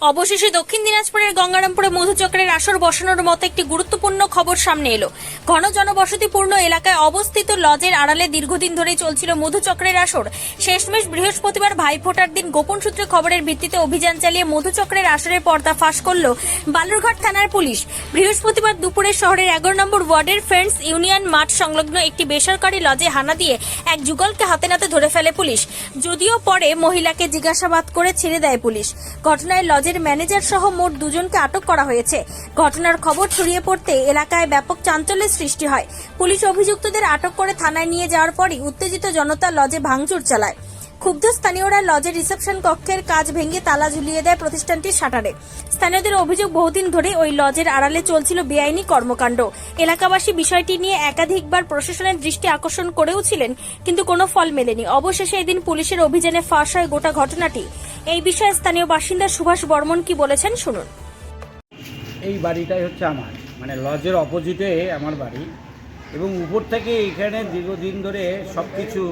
অবশেষে দক্ষিণ দিনাজপুরের গঙ্গারামপুরে মধুচক্রের আসর বসানোর মতো একটি গুরুত্বপূর্ণ খবর সামনে এলো। ঘন জনবসতিপূর্ণ এলাকায় অবস্থিত লজের আড়ালে দীর্ঘদিন ধরেই চলছিল মধুচক্রের আসর। শেষমেশ বৃহস্পতিবার ভাইফোঁটার দিন গোপন সূত্রে খবরের ভিত্তিতে অভিযান চালিয়ে মধুচক্রের আসরের পর্দা ফাঁস করল বালুরঘাট থানার পুলিশ। বৃহস্পতিবার দুপুরে শহরের এগারো নম্বর ওয়ার্ডের ফ্রেন্ডস ইউনিয়ন মাঠ সংলগ্ন একটি বেসরকারি লজে হানা দিয়ে এক যুগলকে হাতে নাতে ধরে ফেলে পুলিশ। যদিও পরে মহিলাকে জিজ্ঞাসাবাদ করে ছেড়ে দেয় পুলিশ। ঘটনায় লজের ম্যানেজার সহ মোট দুজনকে আটক করা হয়েছে। ঘটনার খবর ছড়িয়ে পড়তে এলাকায় ব্যাপক চাঞ্চল্যের সৃষ্টি হয়। পুলিশ অভিযুক্তদের আটক করে থানায় নিয়ে যাওয়ার পরই উত্তেজিত জনতা লজে ভাঙচুর চালায়। ক্ষুব্ধ স্থানীয়রা লজের রিসেপশন কক্ষের কাজ ভেঙে তালা ঝুলিয়ে দেয় প্রতিষ্ঠানটির শাটারে। স্থানীয়দের অভিযোগ, বহুদিন ধরে ওই লজের আড়ালে চলছিল বেআইনি কর্মকাণ্ড। এলাকাবাসী বিষয়টি নিয়ে একাধিকবার প্রশাসনের দৃষ্টি আকর্ষণ করেও ছিলেন, কিন্তু কোনো ফল মেলেনি। অবশেষে এদিন পুলিশের অভিযানে ফাঁস হয় গোটা ঘটনাটি। এই বিষয়ে স্থানীয় বাসিন্দা সুভাষ বর্মন কি বলেছেন, শুনুন। এই বাড়িটাই হচ্ছে আমার। মানে লজের অপোজিটে আমার বাড়ি। এবং উপর থেকে এখানে দীর্ঘদিন ধরে সব কিছু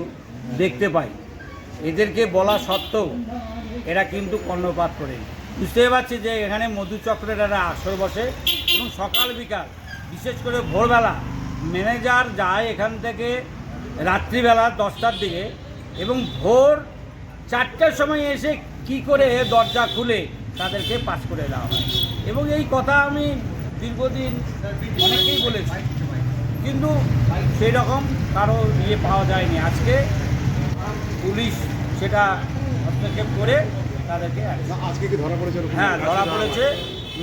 দেখতে পাই। এদেরকে বলা সত্ত্বেও এরা কিন্তু কর্ণপাত করে। বুঝতেই পারছি যে এখানে মধুচক্রের একটা আসর বসে এবং সকাল বিকাল, বিশেষ করে ভোরবেলা, ম্যানেজার যায় এখান থেকে রাত্রিবেলা দশটার দিকে এবং ভোর চারটার সময় এসে কি করে দরজা খুলে তাদেরকে পাস করে দেওয়া হয়। এবং এই কথা আমি দীর্ঘদিন অনেকেই বলেছি। কিন্তু সেই রকম কারও ইয়ে পাওয়া যায়নি। আজকে পুলিশ সেটা হস্তক্ষেপ করে তাদেরকে আজকে কি ধরা পড়েছে হ্যাঁ ধরা পড়েছে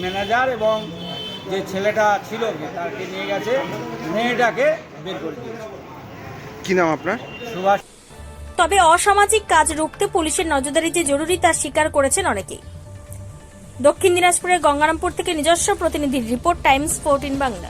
ম্যানেজার এবং যে ছেলেটা ছিল তাকে নিয়ে গেছে মেয়েটাকে বের করে দিয়েছে। কি নাম আপনার? সুভাষ তবে অসামাজিক কাজ রুখতে পুলিশের নজরদারি যে জরুরি তা স্বীকার করেছেন অনেকেই। দক্ষিণ দিনাজপুরের গঙ্গারামপুর থেকে নিজস্ব প্রতিনিধির রিপোর্ট টাইমস ফোরটিন বাংলা।